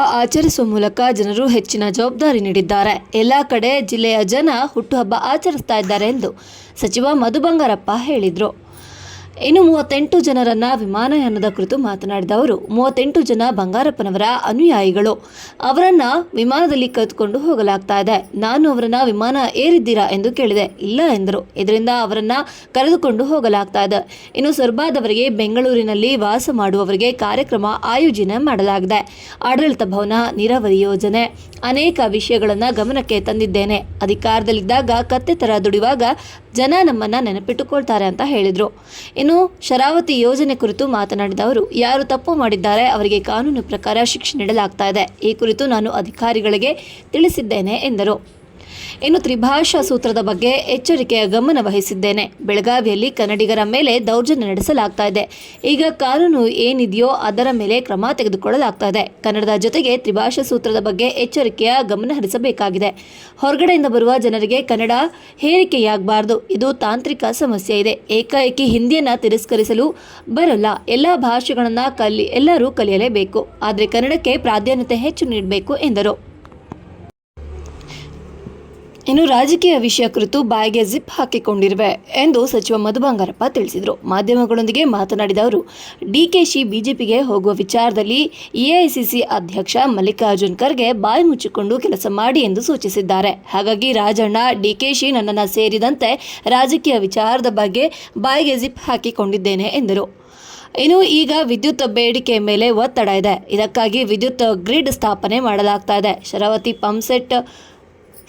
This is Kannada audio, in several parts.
ಆಚರಿಸುವ ಮೂಲಕ ಜನರು ಹೆಚ್ಚಿನ ಜವಾಬ್ದಾರಿ ನೀಡಿದ್ದಾರೆ. ಎಲ್ಲ ಕಡೆ ಜಿಲ್ಲೆಯ ಜನ ಹುಟ್ಟುಹಬ್ಬ ಆಚರಿಸ್ತಾ ಇದ್ದಾರೆ ಎಂದು ಸಚಿವ ಮಧು ಬಂಗಾರಪ್ಪ ಹೇಳಿದರು. ಇನ್ನು ಮೂವತ್ತೆಂಟು ಜನರನ್ನ ವಿಮಾನಯಾನದ ಕುರಿತು ಮಾತನಾಡಿದ ಅವರು, ಮೂವತ್ತೆಂಟು ಜನ ಬಂಗಾರಪ್ಪನವರ ಅನುಯಾಯಿಗಳು. ಅವರನ್ನ ವಿಮಾನದಲ್ಲಿ ಕರೆದುಕೊಂಡು ಹೋಗಲಾಗ್ತಾ ಇದೆ. ನಾನು ಅವರನ್ನ ವಿಮಾನ ಏರಿದ್ದೀರಾ ಎಂದು ಕೇಳಿದೆ. ಇಲ್ಲ ಎಂದರು. ಇದರಿಂದ ಅವರನ್ನ ಕರೆದುಕೊಂಡು ಹೋಗಲಾಗ್ತಾ ಇದೆ. ಇನ್ನು ಸರ್ಬಾದವರಿಗೆ ಬೆಂಗಳೂರಿನಲ್ಲಿ ವಾಸ ಮಾಡುವವರಿಗೆ ಕಾರ್ಯಕ್ರಮ ಆಯೋಜನೆ ಮಾಡಲಾಗಿದೆ. ಆಡಳಿತ ಭವನ ನೀರಾವರಿ ಯೋಜನೆ. ಅನೇಕ ವಿಷಯಗಳನ್ನು ಗಮನಕ್ಕೆ ತಂದಿದ್ದೇನೆ. ಅಧಿಕಾರದಲ್ಲಿದ್ದಾಗ ಕತ್ತೆ ತರ ದುಡಿಯುವಾಗ ಜನ ನಮ್ಮನ್ನ ನೆನಪಿಟ್ಟುಕೊಳ್ತಾರೆ ಅಂತ ಹೇಳಿದರು. ಇನ್ನು ಶರಾವತಿ ಯೋಜನೆ ಕುರಿತು ಮಾತನಾಡಿದ ಅವರು, ಯಾರು ತಪ್ಪು ಮಾಡಿದ್ದಾರೆ ಅವರಿಗೆ ಕಾನೂನು ಪ್ರಕಾರ ಶಿಕ್ಷೆ ನೀಡಲಾಗ್ತಾ ಇದೆ. ಈ ಕುರಿತು ನಾನು ಅಧಿಕಾರಿಗಳಿಗೆ ತಿಳಿಸಿದ್ದೇನೆ ಎಂದರು. ಇನ್ನು ತ್ರಿಭಾಷಾ ಸೂತ್ರದ ಬಗ್ಗೆ ಎಚ್ಚರಿಕೆಯ ಗಮನ ವಹಿಸಿದ್ದೇನೆ. ಬೆಳಗಾವಿಯಲ್ಲಿ ಕನ್ನಡಿಗರ ಮೇಲೆ ದೌರ್ಜನ್ಯ ನಡೆಸಲಾಗ್ತಾ ಇದೆ. ಈಗ ಕಾನೂನು ಏನಿದೆಯೋ ಅದರ ಮೇಲೆ ಕ್ರಮ ತೆಗೆದುಕೊಳ್ಳಲಾಗ್ತಾ ಇದೆ. ಕನ್ನಡದ ಜೊತೆಗೆ ತ್ರಿಭಾಷಾ ಸೂತ್ರದ ಬಗ್ಗೆ ಎಚ್ಚರಿಕೆಯ ಗಮನ ಹರಿಸಬೇಕಾಗಿದೆ. ಹೊರಗಡೆಯಿಂದ ಬರುವ ಜನರಿಗೆ ಕನ್ನಡ ಹೇರಿಕೆಯಾಗಬಾರದು ಇದು ತಾಂತ್ರಿಕ ಸಮಸ್ಯೆ ಇದೆ. ಏಕಾಏಕಿ ಹಿಂದಿಯನ್ನ ತಿರಸ್ಕರಿಸಲು ಬರಲ್ಲ. ಎಲ್ಲ ಭಾಷೆಗಳನ್ನು ಕಲಿ, ಎಲ್ಲರೂ ಕಲಿಯಲೇಬೇಕು. ಆದರೆ ಕನ್ನಡಕ್ಕೆ ಪ್ರಾಧಾನ್ಯತೆ ಹೆಚ್ಚು ನೀಡಬೇಕು ಎಂದರು. ಇನ್ನು ರಾಜಕೀಯ ವಿಷಯ ಕುರಿತು ಬಾಯಿಗೆ ಜಿಪ್ ಹಾಕಿಕೊಂಡಿರುವೆ ಎಂದು ಸಚಿವ ಮಧು ಬಂಗಾರಪ್ಪ ತಿಳಿಸಿದರು. ಮಾಧ್ಯಮಗಳೊಂದಿಗೆ ಮಾತನಾಡಿದ ಅವರು, ಡಿಕೆಶಿ ಬಿಜೆಪಿಗೆ ಹೋಗುವ ವಿಚಾರದಲ್ಲಿ ಎಐಸಿಸಿ ಅಧ್ಯಕ್ಷ ಮಲ್ಲಿಕಾರ್ಜುನ್ ಖರ್ಗೆ ಬಾಯಿ ಮುಚ್ಚಿಕೊಂಡು ಕೆಲಸ ಮಾಡಿ ಎಂದು ಸೂಚಿಸಿದ್ದಾರೆ. ಹಾಗಾಗಿ ರಾಜಣ್ಣ, ಡಿಕೆಶಿ ನನ್ನನ್ನು ಸೇರಿದಂತೆ ರಾಜಕೀಯ ವಿಚಾರದ ಬಗ್ಗೆ ಬಾಯಿಗೆ ಜಿಪ್ ಹಾಕಿಕೊಂಡಿದ್ದೇನೆ ಎಂದರು. ಇನ್ನು ಈಗ ವಿದ್ಯುತ್ ಬೇಡಿಕೆ ಮೇಲೆ ಒತ್ತಡ ಇದೆ. ಇದಕ್ಕಾಗಿ ವಿದ್ಯುತ್ ಗ್ರಿಡ್ ಸ್ಥಾಪನೆ ಮಾಡಲಾಗ್ತಾ ಇದೆ. ಶರಾವತಿ ಪಂಪ್ಸೆಟ್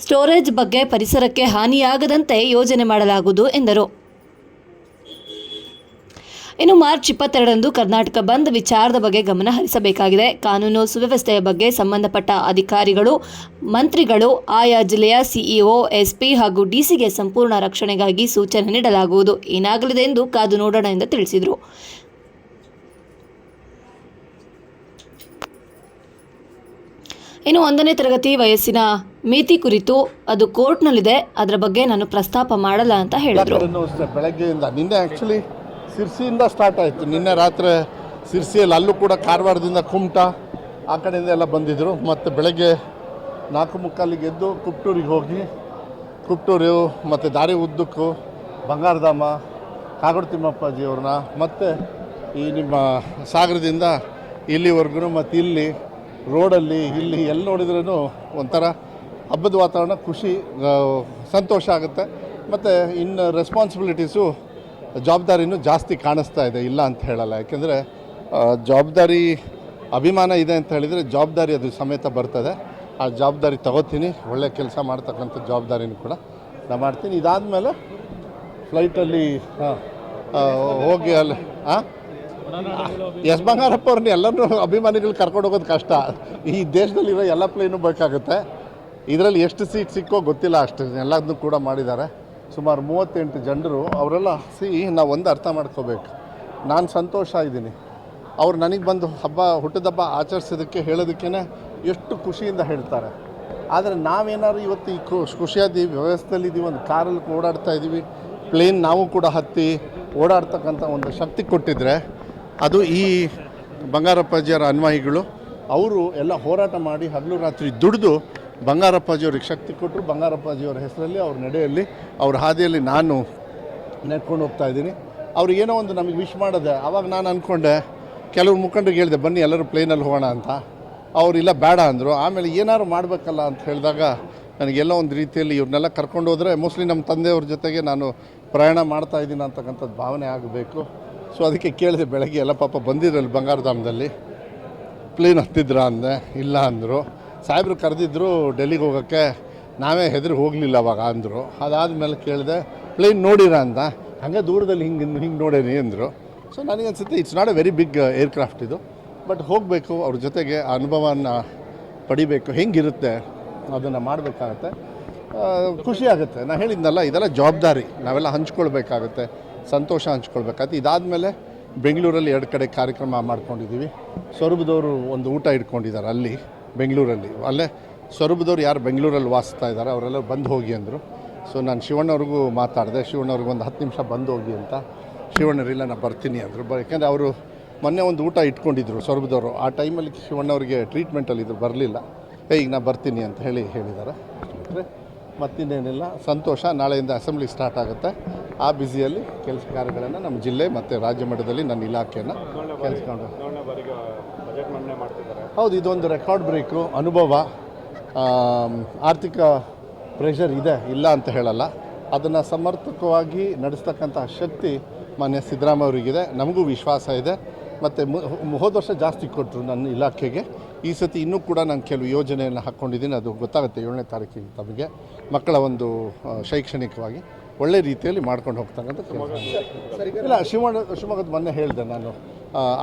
ಸ್ಟೋರೇಜ್ ಬಗ್ಗೆ ಪರಿಸರಕ್ಕೆ ಹಾನಿಯಾಗದಂತೆ ಯೋಜನೆ ಮಾಡಲಾಗುವುದು ಎಂದರು. ಇನ್ನು ಮಾರ್ಚ್ ಇಪ್ಪತ್ತೆರಡರಂದು ಕರ್ನಾಟಕ ಬಂದ್ ವಿಚಾರದ ಬಗ್ಗೆ ಗಮನ ಹರಿಸಬೇಕಾಗಿದೆ. ಕಾನೂನು ಸುವ್ಯವಸ್ಥೆಯ ಬಗ್ಗೆ ಸಂಬಂಧಪಟ್ಟ ಅಧಿಕಾರಿಗಳು, ಮಂತ್ರಿಗಳು, ಆಯಾ ಜಿಲ್ಲೆಯ ಸಿಇಒ, ಎಸ್ಪಿ ಹಾಗೂ ಡಿಸಿಗೆ ಸಂಪೂರ್ಣ ರಕ್ಷಣೆಗಾಗಿ ಸೂಚನೆ ನೀಡಲಾಗುವುದು. ಏನಾಗಲಿದೆ ಎಂದು ಕಾದು ನೋಡೋಣ ಎಂದು ತಿಳಿಸಿದರು. ಇನ್ನು ಒಂದನೇ ತರಗತಿ ವಯಸ್ಸಿನ ಮಿತಿ ಕುರಿತು ಅದು ಕೋರ್ಟ್ನಲ್ಲಿದೆ. ಅದರ ಬಗ್ಗೆ ನಾನು ಪ್ರಸ್ತಾಪ ಮಾಡಲ್ಲ ಅಂತ ಹೇಳಿದ್ರು. ಬೆಳಗ್ಗೆಯಿಂದ, ನಿನ್ನೆ ಆ್ಯಕ್ಚುಲಿ ಸಿರ್ಸಿಯಿಂದ ಸ್ಟಾರ್ಟ್ ಆಯಿತು. ನಿನ್ನೆ ರಾತ್ರಿ ಸಿರ್ಸಿಯಲ್ಲಿ ಅಲ್ಲೂ ಕೂಡ ಕಾರವಾರದಿಂದ ಕುಮಟ, ಆ ಕಡೆಯಿಂದ ಎಲ್ಲ ಬಂದಿದ್ದರು ಮತ್ತು ಬೆಳಗ್ಗೆ ನಾಲ್ಕು ಮುಕ್ಕಾಲಿಗೆ ಎದ್ದು ಕುಪ್ಟೂರಿಗೆ ಹೋಗಿ, ಕುಪ್ಟೂರು ಮತ್ತು ದಾರಿ ಉದ್ದಕ್ಕೂ ಬಂಗಾರಧಾಮ, ಕಾಗೋಡು ತಿಮ್ಮಪ್ಪಾಜಿಯವ್ರನ್ನ, ಮತ್ತು ಈ ನಿಮ್ಮ ಸಾಗರದಿಂದ ಇಲ್ಲಿವರೆಗೂ ಮತ್ತು ಇಲ್ಲಿ ರೋಡಲ್ಲಿ, ಇಲ್ಲಿ ಎಲ್ಲಿ ನೋಡಿದ್ರೂ ಒಂಥರ ಹಬ್ಬದ ವಾತಾವರಣ, ಖುಷಿ ಸಂತೋಷ ಆಗುತ್ತೆ. ಮತ್ತು ಇನ್ನು ರೆಸ್ಪಾನ್ಸಿಬಿಲಿಟೀಸು ಜವಾಬ್ದಾರಿನೂ ಜಾಸ್ತಿ ಕಾಣಿಸ್ತಾ ಇದೆ, ಇಲ್ಲ ಅಂತ ಹೇಳಲ್ಲ. ಯಾಕೆಂದರೆ ಜವಾಬ್ದಾರಿ, ಅಭಿಮಾನ ಇದೆ ಅಂತ ಹೇಳಿದರೆ ಜವಾಬ್ದಾರಿ ಅದು ಸಮೇತ ಬರ್ತದೆ. ಆ ಜವಾಬ್ದಾರಿ ತಗೋತೀನಿ, ಒಳ್ಳೆ ಕೆಲಸ ಮಾಡ್ತಕ್ಕಂಥ ಜವಾಬ್ದಾರಿನೂ ಕೂಡ ನಾನು ಮಾಡ್ತೀನಿ. ಇದಾದಮೇಲೆ ಫ್ಲೈಟಲ್ಲಿ ಹೋಗಿ ಅಲ್ಲಿ ಹಾಂ ಎಸ್ ಬಂಗಾರಪ್ಪ ಅವ್ರನ್ನ ಎಲ್ಲರೂ ಅಭಿಮಾನಿಗಳು ಕರ್ಕೊಂಡು ಹೋಗೋದು ಕಷ್ಟ. ಈ ದೇಶದಲ್ಲಿರೋ ಎಲ್ಲ ಪ್ಲೇನು ಬೇಕಾಗುತ್ತೆ. ಇದರಲ್ಲಿ ಎಷ್ಟು ಸೀಟ್ ಸಿಕ್ಕೋ ಗೊತ್ತಿಲ್ಲ ಅಷ್ಟು ಎಲ್ಲದನ್ನು ಕೂಡ ಮಾಡಿದ್ದಾರೆ. ಸುಮಾರು ಮೂವತ್ತೆಂಟು ಜನರು, ಅವರೆಲ್ಲ ಸಿ, ನಾವು ಒಂದು ಅರ್ಥ ಮಾಡ್ಕೋಬೇಕು. ನಾನು ಸಂತೋಷ ಇದ್ದೀನಿ ಅವ್ರು ನನಗೆ ಬಂದು ಹಬ್ಬ ಹುಟ್ಟಿದಬ್ಬ ಆಚರಿಸೋದಕ್ಕೆ ಹೇಳೋದಕ್ಕೇ ಎಷ್ಟು ಖುಷಿಯಿಂದ ಹೇಳ್ತಾರೆ. ಆದರೆ ನಾವೇನಾದ್ರು ಇವತ್ತು ಈ ಖುಷ್ ವ್ಯವಸ್ಥೆಯಲ್ಲಿ ವ್ಯವಸ್ಥೆಯಲ್ಲಿದ್ದೀವಿ ಒಂದು ಕಾರಲ್ಲಿ ಓಡಾಡ್ತಾ ಇದ್ದೀವಿ ಪ್ಲೇನ್ ನಾವು ಕೂಡ ಹತ್ತಿ ಓಡಾಡ್ತಕ್ಕಂಥ ಒಂದು ಶಕ್ತಿ ಕೊಟ್ಟಿದ್ರೆ ಅದು ಈ ಬಂಗಾರಪ್ಪಾಜಿಯವರ ಅನ್ವಾಯಿಗಳು. ಅವರು ಎಲ್ಲ ಹೋರಾಟ ಮಾಡಿ ಹಗಲು ರಾತ್ರಿ ದುಡಿದು ಬಂಗಾರಪ್ಪಾಜಿಯವ್ರಿಗೆ ಶಕ್ತಿ ಕೊಟ್ಟರು. ಬಂಗಾರಪ್ಪಾಜಿಯವರ ಹೆಸರಲ್ಲಿ ಅವ್ರ ನಡೆಯಲ್ಲಿ, ಅವ್ರ ಹಾದಿಯಲ್ಲಿ ನಾನು ನೆಡ್ಕೊಂಡು ಹೋಗ್ತಾ ಇದ್ದೀನಿ. ಅವ್ರು ಏನೋ ಒಂದು ನಮಗೆ ವಿಶ್ ಮಾಡಿದೆ. ಆವಾಗ ನಾನು ಅಂದ್ಕೊಂಡೆ ಕೆಲವ್ರು ಮುಖಂಡರಿಗೆ ಹೇಳಿದೆ, ಬನ್ನಿ ಎಲ್ಲರೂ ಪ್ಲೇನಲ್ಲಿ ಹೋಗೋಣ ಅಂತ. ಅವರಿಲ್ಲ ಬೇಡ ಅಂದರು. ಆಮೇಲೆ ಏನಾದ್ರು ಮಾಡಬೇಕಲ್ಲ ಅಂತ ಹೇಳಿದಾಗ ನನಗೆಲ್ಲ ಒಂದು ರೀತಿಯಲ್ಲಿ ಇವ್ರನ್ನೆಲ್ಲ ಕರ್ಕೊಂಡು ಹೋದರೆ ಮೋಸ್ಟ್ಲಿ ನಮ್ಮ ತಂದೆಯವ್ರ ಜೊತೆಗೆ ನಾನು ಪ್ರಯಾಣ ಮಾಡ್ತಾ ಇದ್ದೀನಿ ಅಂತಕ್ಕಂಥದ್ದು ಭಾವನೆ ಆಗಬೇಕು. ಸೊ ಅದಕ್ಕೆ ಕೇಳಿದೆ ಬೆಳಗ್ಗೆ, ಎಲ್ಲ ಪಾಪ ಬಂದಿದ್ರಲ್ಲಿ ಬಂಗಾರಧಾಮದಲ್ಲಿ ಪ್ಲೇನ್ ಹತ್ತಿದ್ರ ಅಂದೆ, ಇಲ್ಲ ಅಂದರು. ಸಾಹೇಬ್ರು ಕರೆದಿದ್ರು ಡೆಲ್ಲಿಗೆ ಹೋಗೋಕ್ಕೆ, ನಾವೇ ಹೆದರಿ ಹೋಗಲಿಲ್ಲ ಅವಾಗ ಅಂದರು. ಅದಾದಮೇಲೆ ಕೇಳಿದೆ ಪ್ಲೇನ್ ನೋಡಿರ ಅಂತ. ಹಾಗೆ ದೂರದಲ್ಲಿ ಹಿಂಗೆ ಹಿಂಗೆ ನೋಡೇನಿ ಅಂದರು. ಸೊ ನನಗೆ ಅನ್ಸುತ್ತೆ it's not a very big aircraft ಇದು. ಬಟ್ ಹೋಗಬೇಕು, ಅವ್ರ ಜೊತೆಗೆ ಆ ಪಡಿಬೇಕು. ಹೆಂಗಿರುತ್ತೆ? ಅದನ್ನು ಮಾಡಬೇಕಾಗತ್ತೆ. ಖುಷಿ ಆಗುತ್ತೆ. ನಾನು ಹೇಳಿದ್ನಲ್ಲ, ಇದೆಲ್ಲ ಜವಾಬ್ದಾರಿ. ನಾವೆಲ್ಲ ಹಂಚ್ಕೊಳ್ಬೇಕಾಗತ್ತೆ. ಸಂತೋಷ ಹಂಚ್ಕೊಳ್ಬೇಕಾಯ್ತು. ಇದಾದಮೇಲೆ ಬೆಂಗಳೂರಲ್ಲಿ ಎರಡು ಕಡೆ ಕಾರ್ಯಕ್ರಮ ಮಾಡ್ಕೊಂಡಿದ್ದೀವಿ. ಸ್ವರೂಪದವರು ಒಂದು ಊಟ ಇಟ್ಕೊಂಡಿದ್ದಾರೆ ಅಲ್ಲಿ, ಬೆಂಗಳೂರಲ್ಲಿ. ಅಲ್ಲೇ ಸ್ವರೂಪದವ್ರು ಯಾರು ಬೆಂಗಳೂರಲ್ಲಿ ವಾಸಿಸ್ತಾ ಇದ್ದಾರೆ, ಅವರೆಲ್ಲ ಬಂದು ಹೋಗಿ ಅಂದರು. ಸೊ ನಾನು ಶಿವಣ್ಣವ್ರಿಗೂ ಮಾತಾಡಿದೆ. ಶಿವಣ್ಣವ್ರಿಗೆ ಒಂದು ಹತ್ತು ನಿಮಿಷ ಬಂದು ಹೋಗಿ ಅಂತ. ಶಿವಣ್ಣರಿಲ್ಲ ನಾನು ಬರ್ತೀನಿ ಅಂದರು. ಬ, ಯಾಕೆಂದರೆ ಅವರು ಮೊನ್ನೆ ಒಂದು ಊಟ ಇಟ್ಕೊಂಡಿದ್ರು ಸ್ವರೂಪದವರು ಆ ಟೈಮಲ್ಲಿ ಶಿವಣ್ಣವ್ರಿಗೆ ಟ್ರೀಟ್ಮೆಂಟಲ್ಲಿ ಇದ್ರು ಬರಲಿಲ್ಲ. ಏ, ಈಗ ನಾನು ಬರ್ತೀನಿ ಅಂತ ಹೇಳಿ ಹೇಳಿದ್ದಾರೆ. ಮತ್ತಿನ್ನೇನಿಲ್ಲ. ಸಂತೋಷ. ನಾಳೆಯಿಂದ ಅಸೆಂಬ್ಲಿ ಸ್ಟಾರ್ಟ್ ಆಗುತ್ತೆ. ಆ ಬ್ಯುಸಿಯಲ್ಲಿ ಕೆಲಸ ಕಾರ್ಯಗಳನ್ನು ನಮ್ಮ ಜಿಲ್ಲೆ ಮತ್ತು ರಾಜ್ಯ ಮಟ್ಟದಲ್ಲಿ ನನ್ನ ಇಲಾಖೆಯನ್ನು ಕೆಲಸಕೊಂಡು. ಹೌದು, ಇದೊಂದು ರೆಕಾರ್ಡ್ ಬ್ರೇಕು ಅನುಭವ. ಆರ್ಥಿಕ ಪ್ರೆಷರ್ ಇದೆ, ಇಲ್ಲ ಅಂತ ಹೇಳಲ್ಲ. ಅದನ್ನು ಸಮರ್ಥಕವಾಗಿ ನಡೆಸ್ತಕ್ಕಂಥ ಶಕ್ತಿ ಮಾನ್ಯ ಸಿದ್ದರಾಮಯ್ಯ ಅವರಿಗಿದೆ. ನಮಗೂ ವಿಶ್ವಾಸ ಇದೆ. ಮತ್ತು ಹೋದ ವರ್ಷ ಜಾಸ್ತಿ ಕೊಟ್ಟರು ನನ್ನ ಇಲಾಖೆಗೆ. ಈ ಸತಿ ಇನ್ನೂ ಕೂಡ ನಾನು ಕೆಲವು ಯೋಜನೆಯನ್ನು ಹಾಕ್ಕೊಂಡಿದ್ದೀನಿ ಅದು ಗೊತ್ತಾಗುತ್ತೆ ಏಳನೇ ತಾರೀಕಿಗೆ ತಮಗೆ. ಮಕ್ಕಳ ಒಂದು ಶೈಕ್ಷಣಿಕವಾಗಿ. ಒಳ್ಳೆ ರೀತಿಯಲ್ಲಿ ಮಾಡ್ಕೊಂಡು ಹೋಗ್ತಕ್ಕಂಥ ಇಲ್ಲ ಶಿವಮೊಗ್ಗ ಶಿವಮೊಗ್ಗದ ಮೊನ್ನೆ ಹೇಳಿದೆ ನಾನು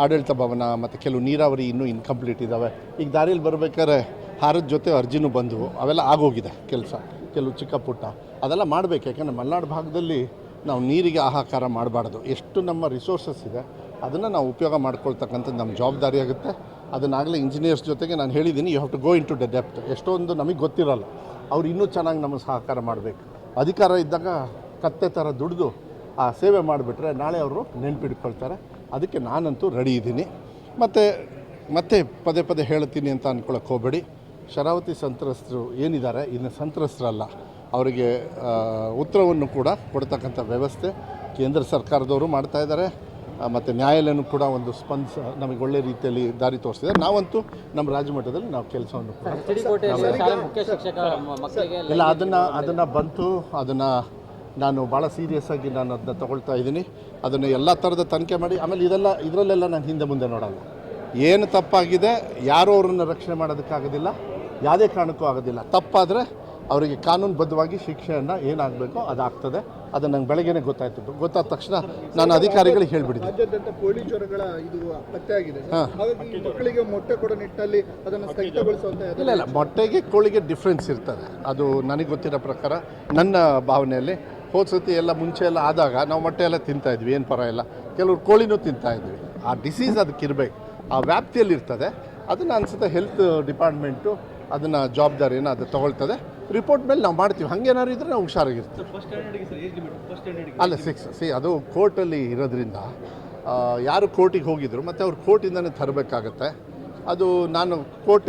ಆಡಳಿತ ಭವನ ಮತ್ತು ಕೆಲವು ನೀರಾವರಿ ಇನ್ನೂ ಇನ್ಕಂಪ್ಲೀಟ್ ಇದ್ದಾವೆ ಈಗ ದಾರಿಯಲ್ಲಿ ಬರಬೇಕಾದ್ರೆ ಹಾರದ ಜೊತೆ ಅರ್ಜಿನೂ ಬಂದವು. ಅವೆಲ್ಲ ಆಗೋಗಿದೆ ಕೆಲಸ, ಕೆಲವು ಚಿಕ್ಕ ಪುಟ್ಟ. ಅದೆಲ್ಲ ಮಾಡಬೇಕು, ಯಾಕಂದರೆ ಮಲೆನಾಡು ಭಾಗದಲ್ಲಿ ನಾವು ನೀರಿಗೆ ಆಹಾಕಾರ ಮಾಡಬಾರ್ದು. ಎಷ್ಟು ನಮ್ಮ ರಿಸೋರ್ಸಸ್ ಇದೆ, ಅದನ್ನು ನಾವು ಉಪಯೋಗ ಮಾಡ್ಕೊಳ್ತಕ್ಕಂಥದ್ದು ನಮ್ಮ ಜವಾಬ್ದಾರಿ ಆಗುತ್ತೆ. ಅದನ್ನಾಗಲೇ ಇಂಜಿನಿಯರ್ಸ್ ಜೊತೆಗೆ ನಾನು ಹೇಳಿದ್ದೀನಿ you have to go into the depth ಎಷ್ಟೊಂದು ನಮಗೆ ಗೊತ್ತಿರಲ್ಲ. ಅವ್ರು ಇನ್ನೂ ಚೆನ್ನಾಗಿ ನಮಗೆ ಸಹಕಾರ ಮಾಡಬೇಕು. ಅಧಿಕಾರ ಇದ್ದಾಗ ಕತ್ತೆ ಥರ ದುಡಿದು ಆ ಸೇವೆ ಮಾಡಿಬಿಟ್ರೆ ನಾಳೆ ಅವರು ನೆನ್ಪಿಟ್ಕೊಳ್ತಾರೆ. ಅದಕ್ಕೆ ನಾನಂತೂ ರೆಡಿ ಇದ್ದೀನಿ. ಮತ್ತು, ಮತ್ತೆ ಪದೇ ಪದೇ ಹೇಳ್ತೀನಿ ಅಂತ ಅಂದ್ಕೊಳಕ್ಕೆ ಹೋಗಬೇಡಿ. ಶರಾವತಿ ಸಂತ್ರಸ್ತರು ಏನಿದ್ದಾರೆ, ಇನ್ನು ಸಂತ್ರಸ್ತರಲ್ಲ. ಅವರಿಗೆ ಉತ್ತರವನ್ನು ಕೂಡ ಕೊಡ್ತಕ್ಕಂಥ ವ್ಯವಸ್ಥೆ ಕೇಂದ್ರ ಸರ್ಕಾರದವರು ಮಾಡ್ತಾ ಇದ್ದಾರೆ. ಮತ್ತು ನ್ಯಾಯಾಲಯನೂ ಕೂಡ ಒಂದು ಸ್ಪಂದಿಸ ನಮಗೆ ಒಳ್ಳೆ ರೀತಿಯಲ್ಲಿ ದಾರಿ ತೋರಿಸಿದ್ದಾರೆ ನಾವಂತೂ ನಮ್ಮ ರಾಜ್ಯ ಮಟ್ಟದಲ್ಲಿ ನಾವು ಕೆಲಸವನ್ನು ಇಲ್ಲ ಅದನ್ನು ಅದನ್ನು ಬಂತು ಅದನ್ನು ನಾನು ಭಾಳ ಸೀರಿಯಸ್ ಆಗಿ ನಾನು ಅದನ್ನ ತಗೊಳ್ತಾ ಇದ್ದೀನಿ. ಅದನ್ನು ಎಲ್ಲ ಥರದ ತನಿಖೆ ಮಾಡಿ ಆಮೇಲೆ ಇದೆಲ್ಲ ಇದರಲ್ಲೆಲ್ಲ ನಾನು ಹಿಂದೆ ಮುಂದೆ ನೋಡಲ್ಲ. ಏನು ತಪ್ಪಾಗಿದೆ ಯಾರೂ ಅವ್ರನ್ನ ರಕ್ಷಣೆ ಮಾಡೋದಕ್ಕಾಗೋದಿಲ್ಲ ಯಾವುದೇ ಕಾರಣಕ್ಕೂ ಆಗೋದಿಲ್ಲ. ತಪ್ಪಾದರೆ ಅವರಿಗೆ ಕಾನೂನುಬದ್ಧವಾಗಿ ಶಿಕ್ಷೆಯನ್ನು ಏನಾಗಬೇಕೋ ಅದಾಗ್ತದೆ. ಅದು ನಂಗೆ ಬೆಳಗ್ಗೆನೇ ಗೊತ್ತಾಯ್ತು. ಗೊತ್ತಾದ ತಕ್ಷಣ ನಾನು ಅಧಿಕಾರಿಗಳಿಗೆ ಹೇಳಿಬಿಡಿದೆ ರಾಜ್ಯಾದ್ಯಂತ ಕೋಳಿ ಜ್ವರಗಳ ಇದು ಪತ್ತೆಯಾಗಿದೆ ಹಾಗಾಗಿ ಮಕ್ಕಳಿಗೆ ಮೊಟ್ಟೆ ಕೊಡೋ ನಿಟ್ಟಿನಲ್ಲಿ ಅದನ್ನು ಸ್ಥಗಿತಗೊಳಿಸುವಂತ ಇಲ್ಲ ಇಲ್ಲ. ಮೊಟ್ಟೆಗೆ ಕೋಳಿಗೆ ಡಿಫ್ರೆನ್ಸ್ ಇರ್ತದೆ. ಅದು ನನಗೆ ಗೊತ್ತಿರೋ ಪ್ರಕಾರ ನನ್ನ ಭಾವನೆಯಲ್ಲಿ ಹೋದ ಸತಿ ಎಲ್ಲ ಮುಂಚೆ ಎಲ್ಲ ಆದಾಗ ನಾವು ಮೊಟ್ಟೆ ಎಲ್ಲ ತಿಂತಾ ಇದ್ವಿ ಏನು ಪರ ಇಲ್ಲ. ಕೆಲವರು ಕೋಳಿನೂ ತಿಂತಾ ಇದ್ವಿ. ಆ ಡಿಸೀಸ್ ಅದಕ್ಕೆ ಇರಬೇಕು. ಆ ವ್ಯಾಪ್ತಿಯಲ್ಲಿ ಇರ್ತದೆ. ಅದನ್ನು ಅನ್ಸುತ್ತೆ ಹೆಲ್ತ್ ಡಿಪಾರ್ಟ್ಮೆಂಟು ಅದನ್ನು ಜವಾಬ್ದಾರಿಯನ್ನು ಅದು ತಗೊಳ್ತದೆ. ರಿಪೋರ್ಟ್ ಮೇಲೆ ನಾವು ಮಾಡ್ತೀವಿ. ಹಂಗೇನಾದ್ರು ಇದ್ದರೆ ನಾವು ಹುಷಾರಾಗಿರ್ತೀವಿ. ಅಲ್ಲ ಸಿಕ್ಸ್ ಸಿ ಅದು ಕೋರ್ಟಲ್ಲಿ ಇರೋದ್ರಿಂದ ಯಾರು ಕೋರ್ಟಿಗೆ ಹೋಗಿದ್ರು ಮತ್ತು ಅವ್ರು ಕೋರ್ಟಿಂದನೇ ತರಬೇಕಾಗತ್ತೆ. ಅದು ನಾನು ಕೋರ್ಟ್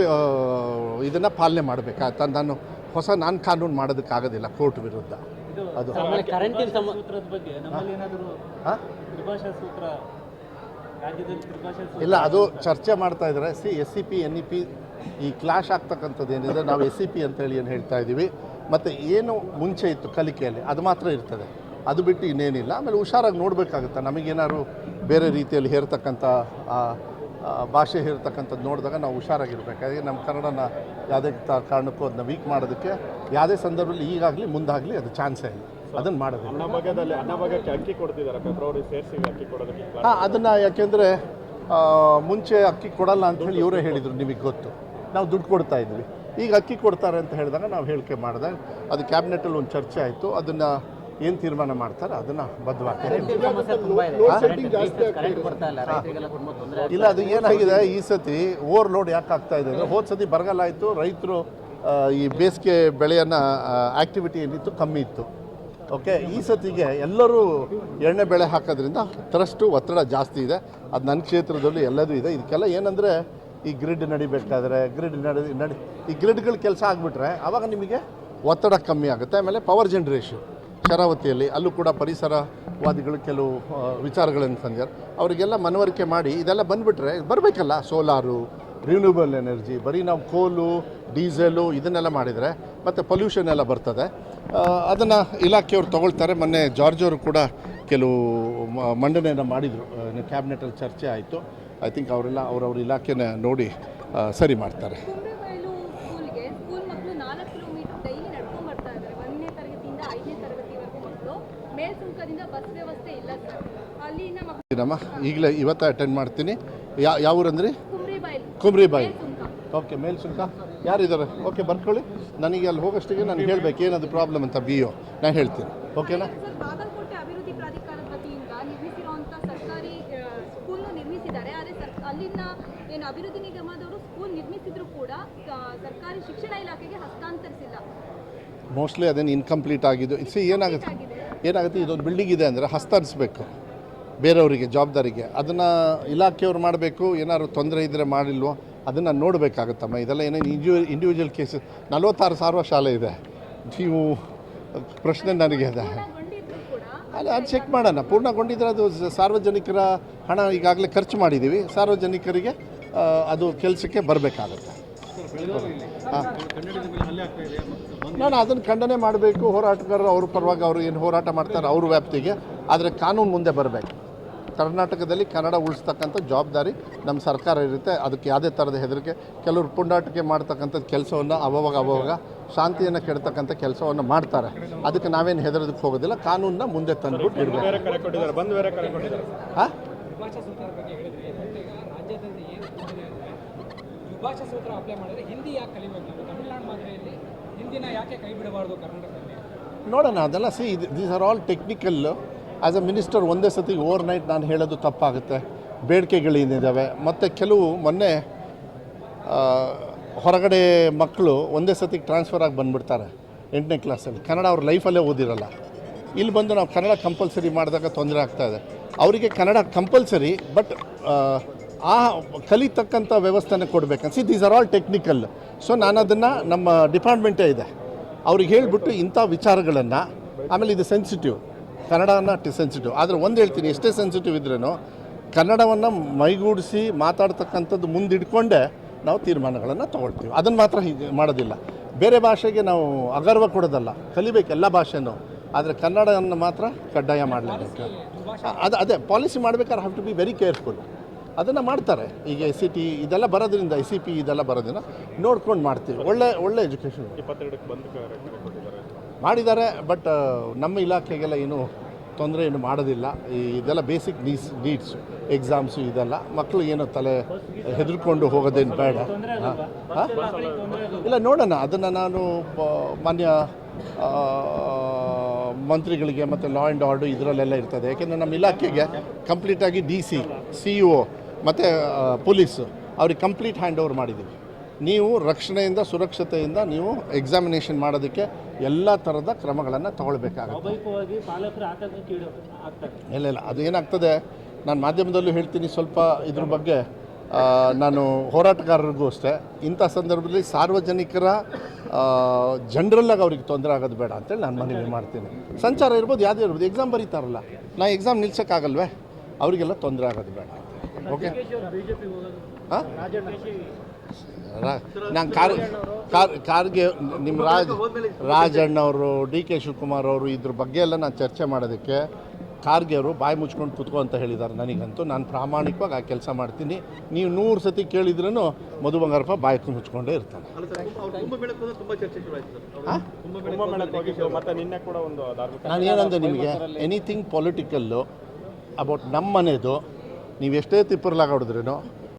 ಇದನ್ನು ಪಾಲನೆ ಮಾಡಬೇಕಾಯ್ತು ನಾನು ಹೊಸ ನಾನು ಕಾನೂನು ಮಾಡೋದಕ್ಕಾಗೋದಿಲ್ಲ ಕೋರ್ಟ್ ವಿರುದ್ಧ. ಅದು. ಆಮೇಲೆ ಕರೆಂಟಿನ ಸಮ ಸೂತ್ರದ ಬಗ್ಗೆ ನಮ್ಮಲ್ಲಿ ಏನಾದರೂ ಹಾ? ತ್ರಿಭಾಷಾ ಸೂತ್ರ ರಾಜ್ಯದಲ್ಲಿ ತ್ರಿಭಾಷಾ ಇಲ್ಲ ಅದು ಚರ್ಚೆ ಮಾಡ್ತಾ ಇದ್ದಾರೆ. C S C P N E P ಈ ಕ್ಲಾಶ್ ಆಗ್ತಕ್ಕಂಥದ್ದು ಏನಿದೆ ನಾವು ಎಸ್ ಸಿ ಪಿ ಅಂತೇಳಿ ಏನು ಹೇಳ್ತಾ ಇದ್ದೀವಿ ಮತ್ತು ಏನು ಮುಂಚೆ ಇತ್ತು ಕಲಿಕೆಯಲ್ಲಿ ಅದು ಮಾತ್ರ ಇರ್ತದೆ. ಅದು ಬಿಟ್ಟು ಇನ್ನೇನಿಲ್ಲ ಆಮೇಲೆ ಹುಷಾರಾಗಿ ನೋಡಬೇಕಾಗುತ್ತೆ. ನಮಗೇನಾದ್ರು ಬೇರೆ ರೀತಿಯಲ್ಲಿ ಹೇರ್ತಕ್ಕಂಥ ಭಾಷೆ ಹೇರ್ತಕ್ಕಂಥದ್ದು ನೋಡಿದಾಗ ನಾವು ಹುಷಾರಾಗಿರ್ಬೇಕು. ಹಾಗೆ ನಮ್ಮ ಕನ್ನಡನ ಯಾವುದೇ ಕಾರಣಕ್ಕೂ ಅದನ್ನ ವೀಕ್ ಮಾಡೋದಕ್ಕೆ ಯಾವುದೇ ಸಂದರ್ಭದಲ್ಲಿ ಈಗಾಗಲಿ ಮುಂದಾಗಲಿ ಅದು ಚಾನ್ಸೇ ಇಲ್ಲ. ಅದನ್ನು ಮಾಡೋದು ಅಕ್ಕಿ ಕೊಡ್ತಿದ್ದಾರೆ ಫೆಬ್ರವರಿ ಸೇರಿಸಿ ಅಕ್ಕಿ ಕೊಡೋದಕ್ಕೆ ಹಾಂ ಅದನ್ನು ಯಾಕೆಂದರೆ ಮುಂಚೆ ಅಕ್ಕಿ ಕೊಡಲ್ಲ ಅಂತ ಹೇಳಿ ಇವರೇ ಹೇಳಿದರು ನಿಮಗೆ ಗೊತ್ತು. ನಾವು ದುಡ್ಡು ಕೊಡ್ತಾ ಇದ್ವಿ. ಈಗ ಅಕ್ಕಿ ಕೊಡ್ತಾರೆ ಅಂತ ಹೇಳಿದಾಗ ನಾವು ಹೇಳಿಕೆ ಮಾಡಿದೆ ಅದು ಕ್ಯಾಬಿನೆಟಲ್ಲಿ ಒಂದು ಚರ್ಚೆ ಆಯಿತು. ಅದನ್ನು ಏನು ತೀರ್ಮಾನ ಮಾಡ್ತಾರೆ ಅದನ್ನು ಕೊಡ್ತಾ ಇಲ್ಲ. ಅದು ಏನಾಗಿದೆ ಈ ಸತಿ ಓವರ್ಲೋಡ್ ಯಾಕೆ ಆಗ್ತಾ ಇದೆ ಅಂದರೆ ಹೋದ ಸತಿ ಬರಗಾಲ ಆಯಿತು ರೈತರು ಈ ಬೇಸಿಗೆ ಬೆಳೆಯನ್ನು ಆ್ಯಕ್ಟಿವಿಟಿ ಏನಿತ್ತು ಕಮ್ಮಿ ಇತ್ತು. ಓಕೆ ಈ ಸತಿಗೆ ಎಲ್ಲರೂ ಎಣ್ಣೆ ಬೆಳೆ ಹಾಕೋದ್ರಿಂದ ತರಷ್ಟು ಒತ್ತಡ ಜಾಸ್ತಿ ಇದೆ. ಅದು ನನ್ನ ಕ್ಷೇತ್ರದಲ್ಲೂ ಎಲ್ಲದೂ ಇದೆ. ಇದಕ್ಕೆಲ್ಲ ಏನಂದರೆ ಈ ಗ್ರಿಡ್ ನಡಿಬೇಕಾದ್ರೆ ಗ್ರಿಡ್ ನಡಿ ನಡಿ, ಈ ಗ್ರಿಡ್ಗಳ ಕೆಲಸ ಆಗಿಬಿಟ್ರೆ ಆವಾಗ ನಿಮಗೆ ಒತ್ತಡ ಕಮ್ಮಿ ಆಗುತ್ತೆ, ಆಮೇಲೆ ಪವರ್ ಜನ್ರೇಷನ್ ಶರಾವತಿಯಲ್ಲಿ ಅಲ್ಲೂ ಕೂಡ ಪರಿಸರವಾದಿಗಳು ಕೆಲವು ವಿಚಾರಗಳನ್ನು ತಂದಿದ್ದಾರೆ. ಅವರಿಗೆಲ್ಲ ಮನವರಿಕೆ ಮಾಡಿ ಇದೆಲ್ಲ ಬಂದುಬಿಟ್ರೆ ಬರಬೇಕಲ್ಲ, ಸೋಲಾರು ರಿನ್ಯೂಬಲ್ ಎನರ್ಜಿ ಬರೀ ನಾವು ಕೋಲು, ಡೀಸೆಲು ಇದನ್ನೆಲ್ಲ ಮಾಡಿದರೆ ಮತ್ತು ಪೊಲ್ಯೂಷನ್ ಎಲ್ಲ ಬರ್ತದೆ. ಅದನ್ನು ಇಲಾಖೆಯವರು ತಗೊಳ್ತಾರೆ. ಮೊನ್ನೆ ಜಾರ್ಜ್ ಅವರು ಕೂಡ ಕೆಲವು ಮಂಡನೆಯನ್ನು ಮಾಡಿದರು. ಕ್ಯಾಬಿನೆಟಲ್ಲಿ ಚರ್ಚೆ ಆಯಿತು. ಐ ಥಿಂಕ್ ಅವರೆಲ್ಲ ಅವರವ್ರ ಇಲಾಖೆನ ನೋಡಿ ಸರಿ ಮಾಡ್ತಾರೆ. ನಮ್ಮ ಈಗಲೇ ಇವತ್ತೇ ಅಟೆಂಡ್ ಮಾಡ್ತೀನಿ. ಯಾ ಯಾವ ಊರಂದ್ರೆ ಕುಂಬ್ರಿಬೈಲು. ಕುಮ್ರಿಬಾಯಿ ಓಕೆ ಮೇಲ್ಸುಂಕ. ಯಾರಿದ್ದಾರೆ? ಓಕೆ ಬರ್ಕೊಳ್ಳಿ. ನನಗೆ ಅಲ್ಲಿ ಹೋಗೋಷ್ಟಿಗೆ ನಾನು ಹೇಳಬೇಕು. ಏನದು ಪ್ರಾಬ್ಲಮ್ ಅಂತ ಬಿ ಒ ನಾನು ಹೇಳ್ತೀನಿ. ಓಕೆನಾ ಸರ್ ಬಾಗಲಕೋಟೆ ಅಭಿವೃದ್ಧಿ ಪ್ರಾಧಿಕಾರದ ವತಿಯಿಂದ ನಿರ್ಮಿಸಿರುವಂಥ ಸರ್ಕಾರಿ ಸ್ಕೂಲ್ನು ನಿರ್ಮಿಸಿದ್ದಾರೆ ಆದರೆ ಸರ್ ಅಲ್ಲಿನ ಏನು ಅಭಿವೃದ್ಧಿ ನಿಗಮದವರು ಸ್ಕೂಲ್ ನಿರ್ಮಿಸಿದ್ರು ಕೂಡ ಸರ್ಕಾರಿ ಶಿಕ್ಷಣ ಇಲಾಖೆಗೆ ಹಸ್ತಾಂತರಿಸಿಲ್ಲ. ಮೋಸ್ಟ್ಲಿ ಅದೇನು ಇನ್ಕಂಪ್ಲೀಟ್ ಆಗಿದ್ದು. ಸಿ ಏನಾಗುತ್ತೆ? ಏನಾಗುತ್ತೆ? ಇದೊಂದು ಬಿಲ್ಡಿಂಗ್ ಇದೆ ಅಂದರೆ ಹಸ್ತಾಂತರಿಸ್ಬೇಕು. ಬೇರೆಯವರಿಗೆ ಜವಾಬ್ದಾರಿಗೆ. ಅದನ್ನು ಇಲಾಖೆಯವ್ರು ಮಾಡಬೇಕು. ಏನಾದ್ರು ತೊಂದರೆ ಇದ್ದರೆ ಮಾಡಿಲ್ವೋ ಅದನ್ನು ನೋಡಬೇಕಾಗುತ್ತಮ್ಮ. ಇದೆಲ್ಲ ಏನೇನು ಇಂಡಿಯು ಇಂಡಿವಿಜುವಲ್ ಕೇಸ್ ನಲವತ್ತಾರು ಸಾವಿರ ಶಾಲೆ ಇದೆ. ನೀವು ಪ್ರಶ್ನೆ ನನಗೆ ಇದೆ. ಅಲ್ಲ ಅದು ಚೆಕ್ ಮಾಡೋಣ. ಪೂರ್ಣಗೊಂಡಿದ್ರೆ ಅದು ಸಾರ್ವಜನಿಕರ ಹಣ ಈಗಾಗಲೇ ಖರ್ಚು ಮಾಡಿದ್ದೀವಿ. ಸಾರ್ವಜನಿಕರಿಗೆ ಅದು ಕೆಲಸಕ್ಕೆ ಬರಬೇಕಾಗತ್ತೆ. ನಾನು ಅದನ್ನು ಖಂಡನೆ ಮಾಡಬೇಕು ಹೋರಾಟಗಾರರು ಅವ್ರ ಪರವಾಗಿ ಅವರು ಏನು ಹೋರಾಟ ಮಾಡ್ತಾರೆ ಅವ್ರ ವ್ಯಾಪ್ತಿಗೆ ಆದರೆ ಕಾನೂನು ಮುಂದೆ ಬರಬೇಕು. ಕರ್ನಾಟಕದಲ್ಲಿ ಕನ್ನಡ ಉಳಿಸ್ತಕ್ಕಂಥ ಜವಾಬ್ದಾರಿ ನಮ್ಮ ಸರ್ಕಾರ ಇರುತ್ತೆ ಅದಕ್ಕೆ ಯಾವುದೇ ಥರದ ಹೆದರಿಕೆ. ಕೆಲವರು ಪುಂಡಾಟಿಕೆ ಮಾಡ್ತಕ್ಕಂಥದ್ದು ಕೆಲಸವನ್ನು ಅವಾಗ ಅವಾಗ ಶಾಂತಿಯನ್ನು ಕೆಡ್ತಕ್ಕಂಥ ಕೆಲಸವನ್ನು ಮಾಡ್ತಾರೆ. ಅದಕ್ಕೆ ನಾವೇನು ಹೆದರೋದಕ್ಕೆ ಹೋಗೋದಿಲ್ಲ ಕಾನೂನನ್ನ ಮುಂದೆ ತಂದುಬಿಟ್ಟು ಇಡಬೇಕು ಹಾಂ ವಿಭಾಷಾ ಸೂತ್ರ ಬಗ್ಗೆ ಹೇಳಿದ್ರಿ ಮತ್ತೆ ಈಗ ರಾಜ್ಯಾದ್ಯಂತ ಏನು ತೊಂದರೆ ಅಂದರೆ ವಿಭಾಷಾ ಸೂತ್ರ ಅಪ್ಲೈ ಮಾಡಿದ್ರೆ ಹಿಂದಿ ಯಾಕೆ ಕಲಿಬೇಕು? ನಾವು ತಮಿಳುನಾಡು ಮಾದರಿಯಲ್ಲಿ ಹಿಂದಿನ ಯಾಕೆ ಕೈ ಬಿಡಬಾರ್ದು ಕರ್ನಾಟಕದಲ್ಲಿ? ನೋಡೋಣ, ಅದೆಲ್ಲ see these are all technical as a minister ಒಂದೇ ಸತಿ ಓವರ್ ನೈಟ್ ನಾನು ಹೇಳೋದು ತಪ್ಪಾಗುತ್ತೆ. ಬೇಡಿಕೆಗಳೇನಿದ್ದಾವೆ ಮತ್ತು ಕೆಲವು ಮೊನ್ನೆ ಹೊರಗಡೆ ಮಕ್ಕಳು ಒಂದೇ ಸತಿ ಟ್ರಾನ್ಸ್ಫರ್ ಆಗಿ ಬಂದುಬಿಡ್ತಾರೆ ಎಂಟನೇ ಕ್ಲಾಸಲ್ಲಿ ಕನ್ನಡ ಅವ್ರ ಲೈಫಲ್ಲೇ ಓದಿರಲ್ಲ. ಇಲ್ಲಿ ಬಂದು ನಾವು ಕನ್ನಡ ಕಂಪಲ್ಸರಿ ಮಾಡಿದಾಗ ತೊಂದರೆ ಆಗ್ತಾಯಿದೆ ಅವರಿಗೆ ಕನ್ನಡ ಕಂಪಲ್ಸರಿ ಬಟ್ ಆ ಕಲಿತಕ್ಕಂಥ ವ್ಯವಸ್ಥೆನ ಕೊಡಬೇಕಂತ see these are all technical so ನಾನು ಅದನ್ನು ನಮ್ಮ ಡಿಪಾರ್ಟ್ಮೆಂಟೇ ಇದೆ. ಅವ್ರಿಗೆ ಹೇಳಿಬಿಟ್ಟು ಇಂಥ ವಿಚಾರಗಳನ್ನು, ಆಮೇಲೆ ಇದು ಸೆನ್ಸಿಟಿವ್ ಕನ್ನಡನ ಸೆನ್ಸಿಟಿವ್ ಆದರೆ ಒಂದು ಹೇಳ್ತೀನಿ, ಎಷ್ಟೇ ಸೆನ್ಸಿಟಿವ್ ಇದ್ರೂ ಕನ್ನಡವನ್ನು ಮೈಗೂಡಿಸಿ ಮಾತಾಡ್ತಕ್ಕಂಥದ್ದು ಮುಂದಿಡ್ಕೊಂಡೇ ನಾವು ತೀರ್ಮಾನಗಳನ್ನು ತೊಗೊಳ್ತೀವಿ. ಅದನ್ನು ಮಾತ್ರ ಹೀಗೆ ಮಾಡೋದಿಲ್ಲ. ಬೇರೆ ಭಾಷೆಗೆ ನಾವು ಅಗರ್ವ ಕೊಡೋದಲ್ಲ. ಕಲಿಬೇಕು ಎಲ್ಲ ಭಾಷೆನೂ. ಆದರೆ ಕನ್ನಡವನ್ನು ಮಾತ್ರ ಕಡ್ಡಾಯ ಮಾಡಲೇಬೇಕು. ಅದು, ಅದೇ, ಪಾಲಿಸಿ ಮಾಡ್ಬೇಕಾದ್ರೆ have to be very careful ಅದನ್ನು ಮಾಡ್ತಾರೆ. ಈಗ ಎಸ್ ಸಿ ಟಿ ಇದೆಲ್ಲ ಬರೋದ್ರಿಂದ ಐ ಸಿ ಪಿ ಇದೆಲ್ಲ ಬರೋದ್ರಿಂದ ನೋಡ್ಕೊಂಡು ಮಾಡ್ತೀವಿ. ಒಳ್ಳೆ ಒಳ್ಳೆ ಎಜುಕೇಷನ್ ಮಾಡಿದ್ದಾರೆ ಬಟ್ ನಮ್ಮ ಇಲಾಖೆಗೆಲ್ಲ ಏನು ತೊಂದರೆ ಏನು ಮಾಡೋದಿಲ್ಲ. ಈ ಇದೆಲ್ಲ ಬೇಸಿಕ್ ನೀಡ್ಸ್ ನೀಡ್ಸು ಎಕ್ಸಾಮ್ಸು ಇದೆಲ್ಲ. ಮಕ್ಕಳು ಏನು ತಲೆ ಹೆದರ್ಕೊಂಡು ಹೋಗೋದೇನು ಬೇಡ. ಹಾಂ ಇಲ್ಲ ನೋಡೋಣ. ಅದನ್ನು ನಾನು ಮಾನ್ಯ ಮಂತ್ರಿಗಳಿಗೆ ಮತ್ತು ಲಾ ಆ್ಯಂಡ್ ಆರ್ಡರ್ ಇದರಲ್ಲೆಲ್ಲ ಇರ್ತದೆ. ಯಾಕೆಂದರೆ ನಮ್ಮ ಇಲಾಖೆಗೆ ಕಂಪ್ಲೀಟಾಗಿ D C C E O ಮತ್ತು ಪೊಲೀಸು ಅವ್ರಿಗೆ ಕಂಪ್ಲೀಟ್ ಹ್ಯಾಂಡ್ ಓವರ್ ಮಾಡಿದ್ದೀವಿ. ನೀವು ರಕ್ಷಣೆಯಿಂದ ಸುರಕ್ಷತೆಯಿಂದ ನೀವು ಎಕ್ಸಾಮಿನೇಷನ್ ಮಾಡೋದಕ್ಕೆ ಎಲ್ಲ ಥರದ ಕ್ರಮಗಳನ್ನು ತಗೊಳ್ಬೇಕಾಗುತ್ತೆ. ಇಲ್ಲ ಇಲ್ಲ ಅದು ಏನಾಗ್ತದೆ ನಾನು ಮಾಧ್ಯಮದಲ್ಲೂ ಹೇಳ್ತೀನಿ ಸ್ವಲ್ಪ ಇದ್ರ ಬಗ್ಗೆ ನಾನು ಹೋರಾಟಗಾರರಿಗೂ ಅಷ್ಟೇ ಇಂಥ ಸಂದರ್ಭದಲ್ಲಿ ಸಾರ್ವಜನಿಕರ ಜನ್ರಲ್ಲಾಗಿ ಅವ್ರಿಗೆ ತೊಂದರೆ ಆಗೋದು ಬೇಡ ಅಂತೇಳಿ ನಾನು ಮನವಿ ಮಾಡ್ತೀನಿ. ಸಂಚಾರ ಇರ್ಬೋದು ಯಾವುದೇ ಇರ್ಬೋದು ಎಕ್ಸಾಮ್ ಬರೀತಾರಲ್ಲ ನಾ ಎಕ್ಸಾಮ್ ನಿಲ್ಸೋಕ್ಕಾಗಲ್ವೇ? ಅವರಿಗೆಲ್ಲ ತೊಂದರೆ ಆಗೋದು ಬೇಡ ಓಕೆ. ಹಾಂ? ನಾನು ಕಾರ್ ಕಾರ್ ಕಾರ್ಗೆ ನಿಮ್ಮ ರಾಜ್ ರಾಜಣ್ಣವರು ಡಿ ಕೆ ಶಿವಕುಮಾರ್ ಅವರು ಇದ್ರ ಬಗ್ಗೆ ಎಲ್ಲ ನಾನು ಚರ್ಚೆ ಮಾಡೋದಕ್ಕೆ ಖಾರ್ಗೆ ಅವರು ಬಾಯಿ ಮುಚ್ಕೊಂಡು ಕುತ್ಕೊ ಅಂತ ಹೇಳಿದ್ದಾರೆ ನನಗಂತೂ. ನಾನು ಪ್ರಾಮಾಣಿಕವಾಗಿ ಆ ಕೆಲಸ ಮಾಡ್ತೀನಿ. ನೀವು ನೂರು ಸತಿ ಕೇಳಿದ್ರೂ ಮಧು ಬಂಗಾರಪ್ಪ ಬಾಯಿ ಮುಚ್ಕೊಂಡೇ ಇರ್ತಾನೆ. ನಾನು ಏನಂದೆ ನಿಮಗೆ ಎನಿಥಿಂಗ್ ಪೊಲಿಟಿಕಲ್ಲು ಅಬೌಟ್ ನಮ್ಮ ಮನೆದು ನೀವು ಎಷ್ಟೇ ತಿಪ್ಪರ್ಲಾಗ ಹೊಡೆದ್ರೂ